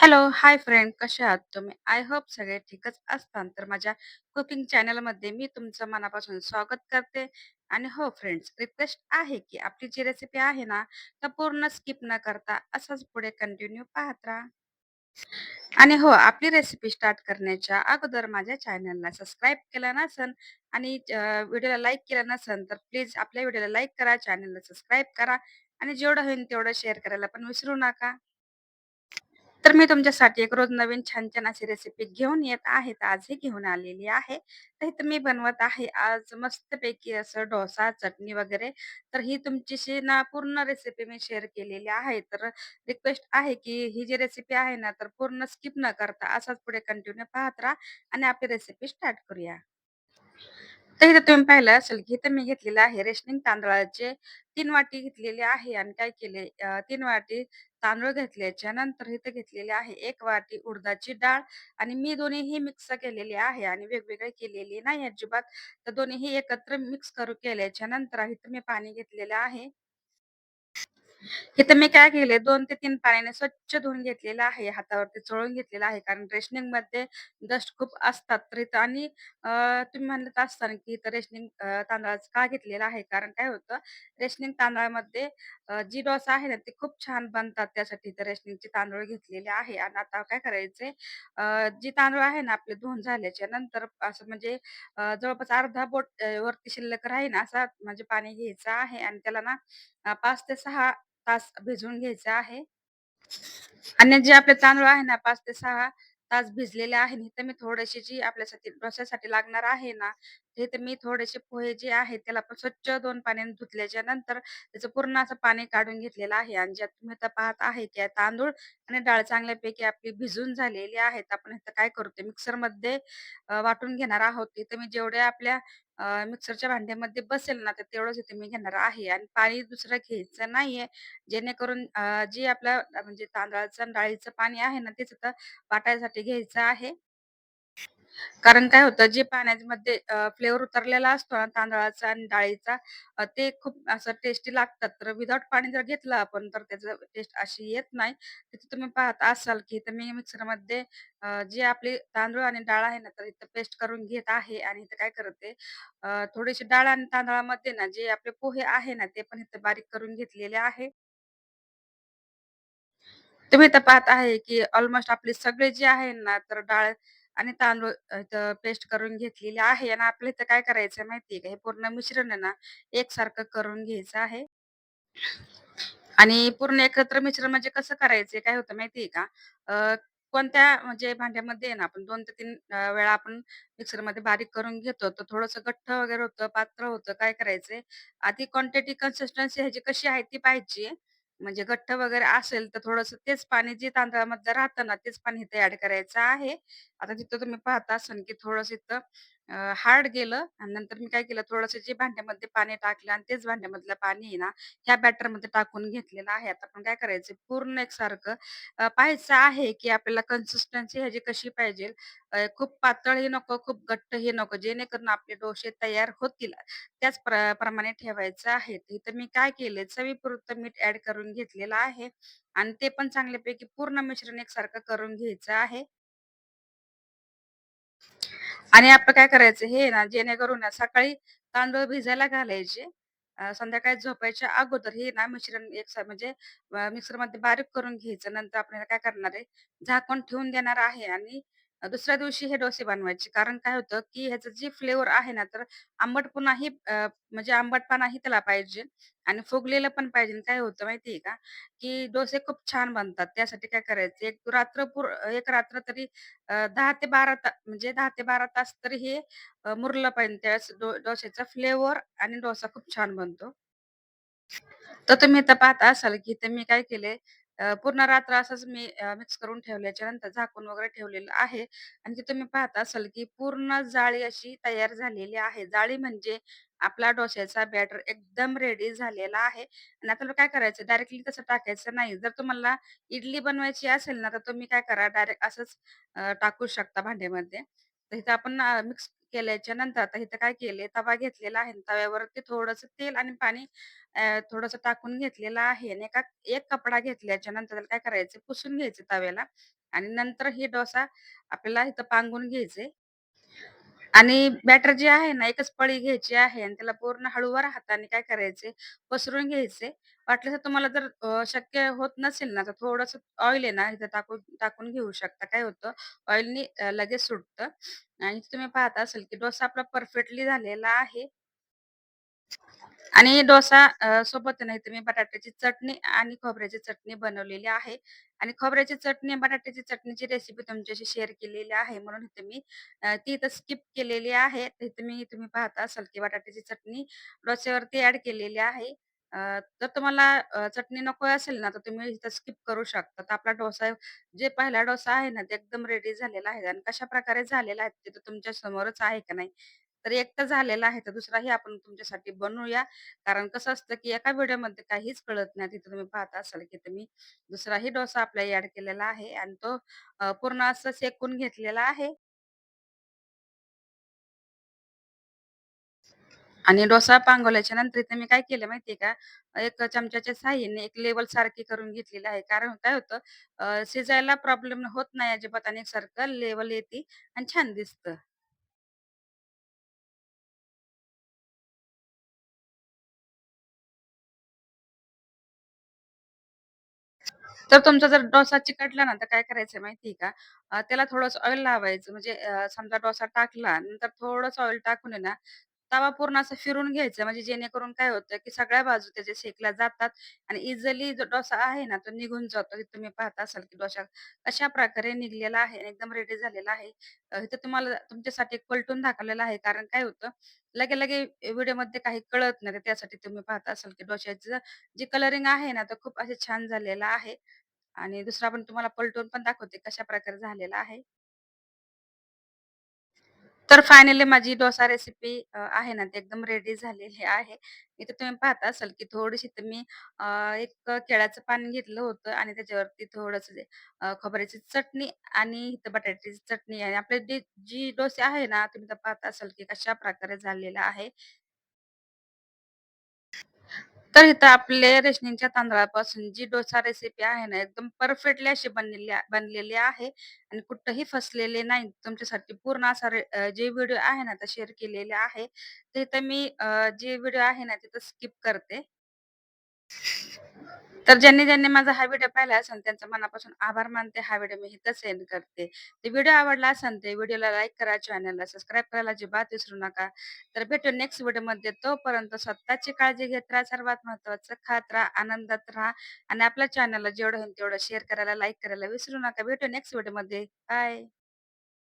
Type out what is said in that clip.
Hello, hi friend कसे आहात तुम्ही? आय होप सगळे ठीकच असतात तर माझ्या कुकिंग चॅनलमध्ये मी तुमचं मनापासून स्वागत करते. आणि हो फ्रेंड्स, रिक्वेस्ट आहे की आपली जी रेसिपी आहे ना, तर पूर्ण स्किप न करता असंच पुढे कंटिन्यू पाहत राहा. आणि हो, आपली रेसिपी स्टार्ट करण्याच्या अगोदर माझ्या चॅनलला सबस्क्राईब केलं नसेल आणि अ, व्हिडिओला लाईक केलं नसेल, तर प्लीज आपल्या व्हिडिओला लाईक करा, चॅनलला सबस्क्राईब करा आणि जेवढं होईल तेवढं शेअर करायला पण विसरू नका. तर मी तुमच्यासाठी एक रोज नवीन छान-छान अशी रेसिपी घेऊन येत आहे. तर आजही घेऊन आलेली आहे. तर इथं मी बनवत आहे आज मस्तपैकी असं डोसा, चटणी वगैरे. तर ही तुमच्याशी ना पूर्ण रेसिपी मी शेअर केलेली आहे. तर रिक्वेस्ट आहे की ही जी रेसिपी आहे ना, तर पूर्ण स्किप न करता असाच पुढे कंटिन्यू पाहत राहा आणि आपली रेसिपी स्टार्ट करूया. तर इथे तुम्ही पाहिलं असेल, की इथं मी घेतलेलं आहे रेशनिंग तांदळाचे तीन वाटी घेतलेले आहे आणि काय केले तीन वाटी तांदूळ घेतल्याच्या नंतर इथं घेतलेले आहे एक वाटी उडदाची डाळ आणि मी दोन्हीही मिक्स केलेले आहे आणि वेगवेगळे केलेले नाही अजिबात. तर दोन्हीही एकत्र मिक्स करू केल्याच्यानंतर इथं मी पाणी घेतलेलं आहे. इथं मी काय केले 2 ते 3 पाण्याने स्वच्छ धुवून घेतलेलं आहे. हातावरती चोळून घेतलेलं आहे. कारण रेशनिंगमध्ये डस्ट खूप असतात. तर इथं आणि अ, तुम्ही म्हणत असताना की इथं रेशनिंग अ, तांदळाचं का घेतलेलं आहे? कारण काय होतं रेशनिंग तांदळामध्ये अ, जी डोसा आहे ना, ते खूप छान बनतात. त्यासाठी इथं रेशनिंगचे तांदूळ घेतलेले आहे. आणि आता काय करायचंय अ, जी तांदूळ आहे ना आपले धुवून झाल्याच्यानंतर असं म्हणजे अ, जवळपास अर्धा बोट अ, वरती शिल्लक राहील असा म्हणजे पाणी घ्यायचं आहे आणि त्याला ना अ, 5 ते 6 तास भिजवून घ्यायचा आहे. आणि जे आपले तांदूळ आहे ना पाच ते सहा तास भिजलेले आहे. तर मी थोडेसे जी आपल्यासाठी डोश्यासाठी लागणार आहे ना, हे तर मी थोडेसे पोहे जे आहेत त्याला पण स्वच्छ दोन पाण्याने धुतल्याच्या नंतर त्याचं पूर्ण असं पाणी काढून घेतलेलं आहे आणि ज्यात तुम्ही तर पाहत आहे की तांदूळ आणि डाळ चांगल्यापैकी आपली भिजून झालेली आहेत. आपण इथं काय करतो मिक्सरमध्ये वाटून घेणार आहोत. इथं मी जेवढे आपल्या अ, मिक्सरच्या भांड्यामध्ये बसेल ना, तर तेवढंच इथे मी घेणार आहे आणि पाणी दुसरं घ्यायचं नाहीये. जेणेकरून अ, जी आपल्या म्हणजे तांदळाचं आणि डाळीचं पाणी आहे ना, तेच आता वाटायसाठी घ्यायचं आहे. कारण काय होतं, जे पाण्यामध्ये फ्लेवर उतरलेला असतो ना तांदळाचा आणि डाळीचा अ, ते खूप असं टेस्टी लागतात. तर विदाउट पाणी जर घेतलं आपण, तर त्याचं टेस्ट अशी येत नाही. तिथे तुम्ही पाहत असाल, की इथं मी मिक्सरमध्ये अ, जे आपले तांदूळ आणि डाळ आहे ना, तर इथं पेस्ट करून घेत आहे आणि इथं काय करते अ, थोडीशी डाळ आणि तांदळामध्ये ना, जे आपले पोहे आहे ना, ते पण इथं बारीक करून घेतलेले आहे. तुम्ही तर पाहत आहे, की ऑलमोस्ट आपले सगळे जे आहे ना, तर डाळ आणि तांदूळ अ, इथं पेस्ट करून घेतलेली आहे आणि आपल्या इथं काय करायचं माहिती आहे का, हे पूर्ण मिश्रण आहे ना, एकसारखं करून घ्यायचं आहे. आणि पूर्ण एकत्र मिश्रण म्हणजे कसं करायचंय, काय होतं माहिती का? अ, कोणत्या म्हणजे भांड्यामध्ये आहे ना, आपण 2 ते 3 अ, वेळा आपण मिक्सरमध्ये बारीक करून घेतो, तर थोडंसं घट्ट वगैरे होतं, पातळ होतं. काय करायचंय, आधी क्वांटिटी कन्सिस्टन्सी ह्याची कशी आहे ती पाहायची आहे. म्हणजे गठ्ठ वगैरे असेल, तर थोडंसं तेच पाणी जे तांदळामधलं राहतं ना, तेच पाणी इथे ऍड करायचं आहे. आता तिथं तुम्ही पाहत असाल, की थोडंसं इथं हार्ड गेलं आणि नंतर मी काय केलं, थोडंसं जे भांड्यामध्ये पाणी टाकलं आणि तेच भांड्यामधलं पाणी आहे ना, ह्या बॅटरमध्ये टाकून घेतलेलं आहे. आता आपण काय करायचं पूर्ण एकसारखं अ, पाहायचं आहे, की आपल्याला कन्सिस्टन्सी ह्याची कशी पाहिजे. अ, खूप पातळही नको, खूप घट्टही नको. जेणेकरून आपले डोसे तयार होतील त्याच प्र प्रमाणे ठेवायचं आहे. इथं मी काय केलंय, चवीपुरतं मीठ ऍड करून घेतलेलं आहे आणि ते पण चांगल्यापैकी पूर्ण मिश्रण एकसारखं करून घ्यायचं आहे. आणि आपण काय करायचं हे ना, जेणेकरून ना सकाळी तांदूळ भिजायला घालायचे. संध्याकाळी झोपायच्या अगोदर हे ना मिश्रण एक म्हणजे मिक्सरमध्ये बारीक करून घ्यायचं. नंतर आपल्याला काय करणार आहे, झाकून ठेवून देणार आहे आणि दुसऱ्या दिवशी हे डोसे बनवायचे. कारण काय होतं, की ह्याचं जे फ्लेवर आहे ना, तर आंबटपणाही अ, म्हणजे आंबटपणाही त्याला पाहिजे आणि फुगलेलं पण पाहिजे. काय होतं माहिती का, की डोसे खूप छान बनतात. त्यासाठी काय करायचं, एक रात्रपूर एक रात्र तरी अ, 10 ते 12 ता म्हणजे 10 ते 12 तास तरी हे अ, मुरलं पाहिजे. त्यावेळेस डो डोश्याचा फ्लेवर आणि डोसा खूप छान बनतो. तर तुम्ही आता पाहत असाल, की इथे मी काय केले अ, पूर्ण रात्र असंच मी मिक्स करून ठेवल्याच्या नंतर झाकून वगैरे ठेवलेलं आहे आणि ते तुम्ही पाहत असाल, की पूर्ण जाळी अशी तयार झालेली आहे. जाळी म्हणजे आपला डोश्याचा बॅटर एकदम रेडी झालेला आहे आणि आता काय करायचं डायरेक्टली तसं टाकायचं नाही. जर तुम्हाला इडली बनवायची असेल ना, तर तुम्ही काय करा डायरेक्ट असंच अ, टाकू शकता भांड्यामध्ये. तर इथं आपण मिक्स केल्याच्यानंतर आता इथं काय केले, तवा घेतलेला आहे. तव्यावरती थोडंसं तेल आणि पाणी अ, थोडंसं टाकून घेतलेलं आहे आणि एका एक कपडा घेतल्याच्या नंतर त्याला काय करायचं पुसून घ्यायचं तव्याला आणि नंतर हे डोसा आपल्याला इथं पांगून घ्यायचे. आणि बॅटर जे आहे ना, एकच पळी घ्यायची आहे आणि त्याला पूर्ण हळूवार हाताने काय करायचे, पसरून घ्यायचे. वाटलं तर तुम्हाला जर अ, शक्य होत नसेल ना, तर थोडंसं ऑइल आहे ना, इथं टाकून टाकून घेऊ शकता. काय होतं ऑइलनी लगेच सुटतं आणि तुम्ही पाहत असाल, की डोसा आपला परफेक्टली झालेला आहे. आणि डोसा अ, सोबत नाही तर मी बटाट्याची चटणी आणि खोबऱ्याची चटणी बनवलेली आहे आणि खोबऱ्याची चटणी बटाट्याची चटणीची रेसिपी तुमच्याशी शेअर केलेली आहे म्हणून इथे मी अ, ती इथं स्किप केलेली आहे. तर इथे मी तुम्ही पाहत असाल की बटाट्याची चटणी डोस्यावरती ऍड केलेली आहे. अ, जर तुम्हाला अ, चटणी नको असेल ना, तर तुम्ही इथं स्किप करू शकता. तर आपला डोसा जे पहिला डोसा आहे ना, ते एकदम रेडी झालेला आहे आणि कशा प्रकारे झालेला आहे ते तर तुमच्या समोरच आहे का नाही. तर एक तर झालेला आहे, तर दुसराही आपण तुमच्यासाठी बनवूया. कारण कसं असतं, की एका व्हिडिओमध्ये काहीच कळत नाही. तिथे तुम्ही पाहत असाल, की तुम्ही दुसराही डोसा आपला ऍड केलेला आहे आणि तो अ, पूर्ण असं शेकून घेतलेला आहे. आणि डोसा पांगवल्याच्या नंतर इथे मी काय केलं माहितीये का? एक चमच्याच्या साहाय्याने एक लेवल सारखी करून घेतलेली आहे. कारण काय होतं अ, शिजायला प्रॉब्लेम होत नाही अजिबात आणि एक सारखं लेवल येते आणि छान दिसतं. तर तुमचा जर डोसा चिकटला ना, तर काय करायचं माहिती का? अ, त्याला थोडंसं ऑइल लावायचं. म्हणजे अ, समजा डोसा टाकला, नंतर थोडंसं ऑइल टाकून आहे ना, तवा पूर्ण असं फिरून घ्यायचा. म्हणजे जेणेकरून काय होतं, की सगळ्या बाजू त्याच्या शेकल्या जातात आणि इझिली जो डोसा आहे ना, तो निघून जातो. हे तुम्ही पाहत असाल, की डोसा कशाप्रकारे निघलेला आहे आणि एकदम रेडी झालेला आहे. अ, तुम्हाला तुमच्यासाठी पलटून दाखवलेलं आहे. कारण काय होतं, लगे-लगे व्हिडिओमध्ये काही कळत नाही. तर त्यासाठी तुम्ही पाहत असाल, की डोश्याचं जे कलरिंग आहे ना, तो खूप असं छान झालेला आहे. आणि दुसरा पण तुम्हाला पलटून पण दाखवते कशा प्रकारे झालेला आहे. तर फायनली माझी डोसा रेसिपी आहे ना, ती एकदम रेडी झालेली आहे. इथे तुम्ही पाहता असाल, की थोडीशी तर मी एक केळ्याचं पान घेतलं होतं आणि त्याच्यावरती थोडस खोबऱ्याची चटणी आणि इथं बटाट्याची चटणी आणि आपले जी डोसे आहे ना, तुम्ही तर पाहत असाल, की कशा प्रकारे झालेला आहे. तर इथं आपले रेशनिंगच्या तांदळापासून जी डोसा रेसिपी आहे ना, एकदम परफेक्टली अशी बनलेली आ बनलेली आहे आणि कुठंही फसलेले नाही. तुमच्यासाठी पूर्ण असा रे अ, जे व्हिडिओ आहे ना, तर शेअर केलेले आहे. तर इथं मी अ, जे व्हिडिओ आहे ना, तिथं स्किप करते. तर ज्यांनी-ज्यांनी माझा हा व्हिडिओ पाहिला असेल, त्यांचं मनापासून आभार मानते. हा व्हिडिओ मी इथं सेंड करते. तर व्हिडिओ आवडला असेल, तर व्हिडिओला लाईक करा, चॅनलला सबस्क्राईब करायला अजिबात विसरू नका. तर भेटू नेक्स्ट व्हिडिओमध्ये. तोपर्यंत स्वतःची काळजी घेत राहा. सर्वात महत्त्वाचं खात राहा, आनंदात राहा आणि आपल्या चॅनलला जेवढं होईल तेवढं शेअर करायला, लाईक करायला विसरू नका. भेटू नेक्स्ट व्हिडिओमध्ये. बाय.